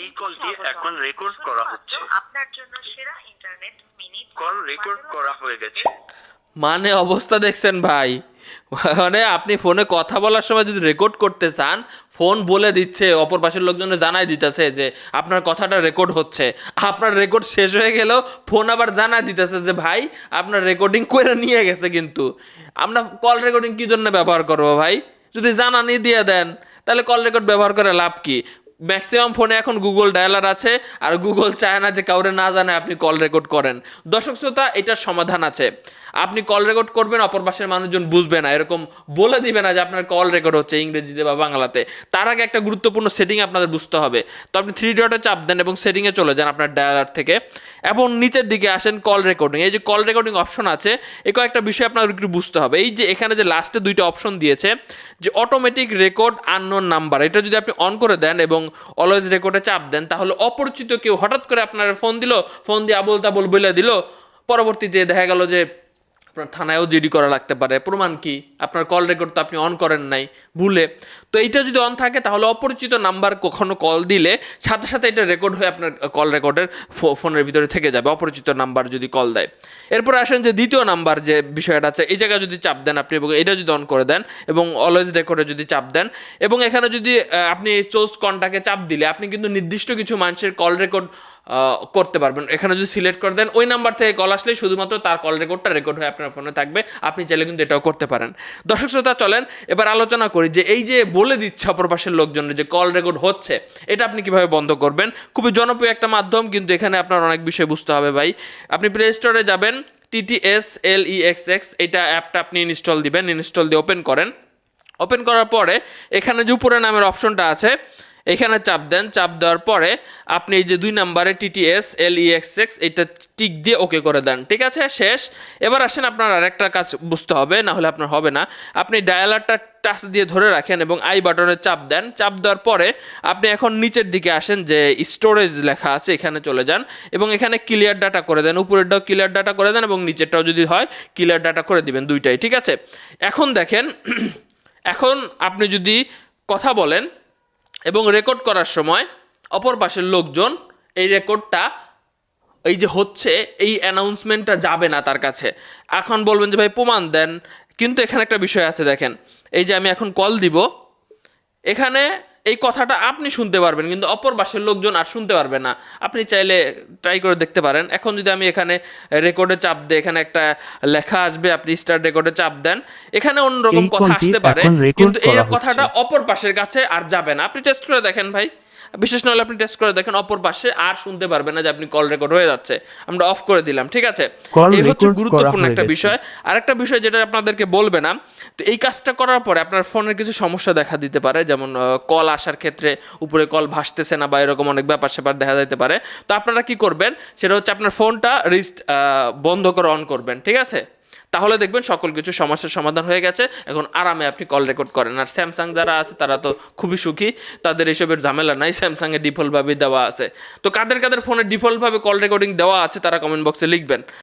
এই কলটি এখন রেকর্ড করা হচ্ছে। আপনার জন্য সেরা ইন্টারনেট মিনিট কল রেকর্ড করা হয়ে গেছে। মানে অবস্থা দেখছেন ভাই। মানে আপনি ফোনে কথা বলার সময় যদি রেকর্ড করতে চান ফোন বলে দিচ্ছে অপর পাশের লোকজনে জানাই দিতেছে যে আপনার কথাটা রেকর্ড হচ্ছে। আপনার রেকর্ড শেষ হয়ে গেলেও ফোন আবার জানাই দিতেছে যে ভাই আপনার রেকর্ডিং করে নিয়ে গেছে কিন্তু। আমরা কল রেকর্ডিং কি জন্য ব্যবহার করব ভাই? যদি জানানি দিয়ে দেন তাহলে কল রেকর্ড ব্যবহার করে লাভ কি? ম্যাক্সিমাম ফোনে এখন গুগল ডায়ালার আছে আর গুগল চায় না যে কাউরে না জানে আপনি কল রেকর্ড করেন। দর্শক শ্রোতা, এটার সমাধান আছে। আপনি কল রেকর্ড করবেন, অপর পাশের মানুষজন বুঝবে না। এরকম বলে দিবে না যে আপনার কল রেকর্ড হচ্ছে ইংরেজিতে বা বাংলাতে। তার আগে একটা গুরুত্বপূর্ণ সেটিং আপনাদের বুঝতে হবে। তো আপনি থ্রি ডটে চাপ দেন এবং সেটিংয়ে চলে যান আপনার ডায়ালার থেকে। এবং নিচের দিকে আসেন কল রেকর্ডিং এই যে কল রেকর্ডিং অপশন আছে, এ কয়েকটা বিষয় আপনাদের একটু বুঝতে হবে। এই যে এখানে যে লাস্টে দুইটা অপশন দিয়েছে, যে অটোমেটিক রেকর্ড আননোন নাম্বার এটা যদি আপনি অন করে দেন এবং অলওয়েজ রেকর্ডে চাপ দেন, তাহলে অপরিচিত কেউ হঠাৎ করে আপনার ফোন দিল, ফোন দিয়ে আবল তাবল বলে দিল, পরবর্তীতে দেখা গেল যে আপনার থানায়ও জিডি করা লাগতে পারে। প্রমাণ কি? আপনার কল রেকর্ড তো আপনি অন করেন নাই, ভুলে। তো এইটা যদি অন থাকে, তাহলে অপরিচিত নাম্বার কখনো কল দিলে সাথে সাথে এটা রেকর্ড হয়ে আপনার কল রেকর্ডের ফোনের ভিতরে থেকে যাবে, অপরিচিত নাম্বার যদি কল দেয়। এরপর আসেন যে দ্বিতীয় নাম্বার যে বিষয়টা আছে, এই জায়গায় যদি চাপ দেন আপনি এবং এটা যদি অন করে দেন এবং অলওয়েজ রেকর্ডে যদি চাপ দেন এবং এখানে যদি আপনি চোজ কন্টাকে চাপ দিলে, আপনি কিন্তু নির্দিষ্ট কিছু মানুষের কল রেকর্ড করতে পারবেন। এখানে যদি সিলেক্ট করে দেন, ওই নাম্বার থেকে কল আসলে শুধুমাত্র তার কল রেকর্ডটা রেকর্ড হয়ে আপনার ফোনে থাকবে। আপনি চাইলে কিন্তু এটাও করতে পারেন। দর্শক শ্রোতা, চলেন, এবার আলোচনা করি যে এই যে বলে দিচ্ছে অপর পাশের লোকজনের যে কল রেকর্ড হচ্ছে, এটা আপনি কীভাবে বন্ধ করবেন? খুবই জনপ্রিয় একটা মাধ্যম, কিন্তু এখানে আপনার অনেক বিষয় বুঝতে হবে ভাই। আপনি প্লে স্টোরে যাবেন টিটিএস এল এক্স এক্স এটা অ্যাপটা আপনি ইনস্টল দিবেন ইনস্টল দিয়ে ওপেন করেন। ওপেন করার পরে এখানে যে উপরে নামের অপশনটা আছে এখানে চাপ দেন, চাপ দেওয়ার পরে আপনি এই যে দুই নাম্বারে TTS L E X X এটা টিক দিয়ে ওকে করে দেন, ঠিক আছে? শেষ। এবার আসেন আপনার আরেকটা কাজ বুঝতে হবে, না হলে আপনার হবে না। আপনি ডায়ালারটা টাচ দিয়ে ধরে রাখেন এবং আই বাটনে চাপ দেন। চাপ দেওয়ার পরে আপনি এখন নিচের দিকে আসেন যে স্টোরেজ লেখা আছে, এখানে চলে যান এবং এখানে ক্লিয়ার ডাটা করে দেন। উপরেরটাও ক্লিয়ার ডাটা করে দেন এবং নিচেরটাও যদি হয়, ক্লিয়ার ডাটা করে দিবেন দুইটাই, ঠিক আছে? এখন দেখেন, এখন আপনি যদি কথা বলেন এবং রেকর্ড করার সময় অপর পাশের লোকজন এই রেকর্ডটা এই যে হচ্ছে, এই অ্যানাউন্সমেন্টটা যাবে না তার কাছে। এখন বলবেন যে, ভাই, প্রমাণ দেন। কিন্তু এখানে একটা বিষয় আছে, দেখেন। এই যে আমি এখন কল দিব। এখানে এই কথাটা আপনি শুনতে পারবেন কিন্তু অপর বাসের লোকজন আর শুনতে পারবে না। আপনি চাইলে ট্রাই করে দেখতে পারেন। এখন যদি আমি এখানে রেকর্ডে চাপ দিই এখানে একটা লেখা আসবে আপনি স্টার রেকর্ডে চাপ দেন এখানে অন্যরকম কথা আসতে পারে কিন্তু এই কথাটা অপর পাশের কাছে আর যাবে না। আপনি টেস্ট করে দেখেন ভাই। বিশেষ না হলে আপনি টেস্ট করে দেখেন অপর পাশে আর শুনতে পারবে না যে আপনি কল রেকর্ড হয়ে যাচ্ছে। আমরা অফ করে দিলাম ঠিক আছে? এই হচ্ছে গুরুত্বপূর্ণ একটা। বিষয়। আরেকটা বিষয় যেটা আপনাদেরকে বলবে না তো এই কাজটা করার পরে আপনার ফোনের কিছু সমস্যা দেখা দিতে পারে যেমন কল আসার ক্ষেত্রে উপরে কল ভাসতেছে না বা এরকম অনেক ব্যাপার স্যাপার দেখা যেতে পারে। তো আপনারা কি করবেন? সেটা হচ্ছে আপনার ফোনটা রিস্ট বন্ধ করে অন করবেন ঠিক আছে? তাহলে দেখবেন সকল কিছু সমস্যার সমাধান হয়ে গেছে। এখন আরামে আপনি কল রেকর্ড করেন। আর স্যামসাং যারা আছে, তারা তো খুবই সুখী। তাদের এসবের ঝামেলা নাই। স্যামসাংয়ে ডিফল্টভাবে দেওয়া আছে। তো কাদের কাদের ফোনে ডিফল্টভাবে কল রেকর্ডিং দেওয়া আছে, তারা কমেন্ট বক্সে লিখবেন।